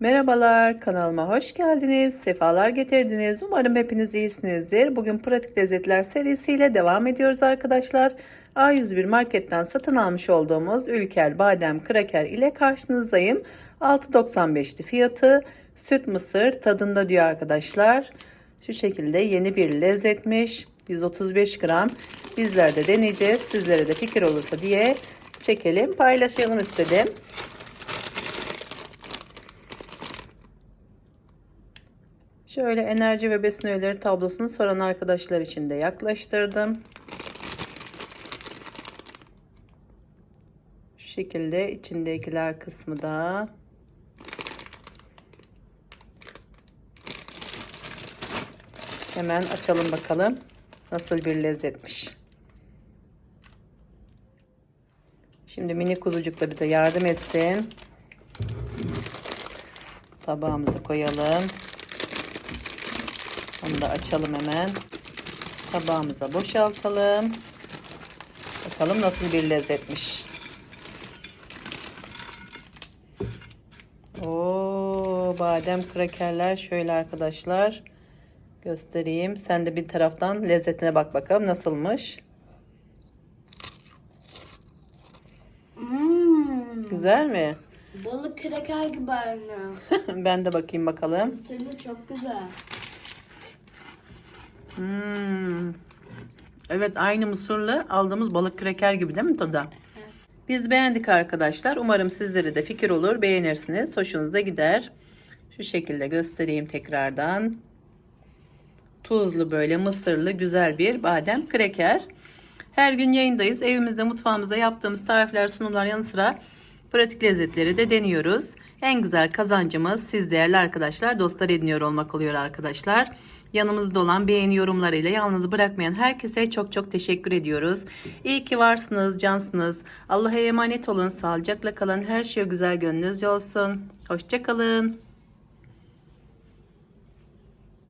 Merhabalar, kanalıma hoş geldiniz. Sefalar getirdiniz. Umarım hepiniz iyisinizdir. Bugün pratik lezzetler serisiyle devam ediyoruz arkadaşlar. A101 marketten satın almış olduğumuz ülker badem kraker ile karşınızdayım. 6.95'ti fiyatı. Süt mısır tadında diyor arkadaşlar. Şu şekilde yeni bir lezzetmiş. 135 gram. Bizler de deneyeceğiz. Sizlere de fikir olursa diye çekelim, paylaşalım istedim. Şöyle enerji ve besin öğeleri tablosunu soran arkadaşlar için de yaklaştırdım. Şu şekilde içindekiler kısmı da hemen açalım bakalım nasıl bir lezzetmiş. Şimdi mini kuzucuk da bize yardım etsin. Tabağımızı koyalım. Onu da açalım hemen. Tabağımıza boşaltalım. Bakalım nasıl bir lezzetmiş. Oo, badem krakerler şöyle arkadaşlar. Göstereyim. Sen de bir taraftan lezzetine bak bakalım nasılmış. Hmm, Güzel mi? balık kraker gibi aynı. ben de bakayım bakalım. Mısırlı çok güzel. Hmm. Evet aynı mısırlı aldığımız balık kreker gibi değil mi tadı? Biz beğendik arkadaşlar. Umarım sizlere de fikir olur. Beğenirsiniz. Hoşunuza gider. Şu şekilde göstereyim tekrardan. Tuzlu böyle mısırlı güzel bir badem kreker. Her gün yayındayız. Evimizde mutfağımızda yaptığımız tarifler sunumlar yanı sıra pratik lezzetleri de deniyoruz. En güzel kazancımız siz değerli arkadaşlar dostlar ediniyor olmak oluyor arkadaşlar. Yanımızda olan beğeni yorumlarıyla yalnız bırakmayan herkese çok çok teşekkür ediyoruz. İyi ki varsınız, cansınız. Allah'a emanet olun, sağlıcakla kalın. Her şey güzel gönlünüzce olsun. Hoşçakalın.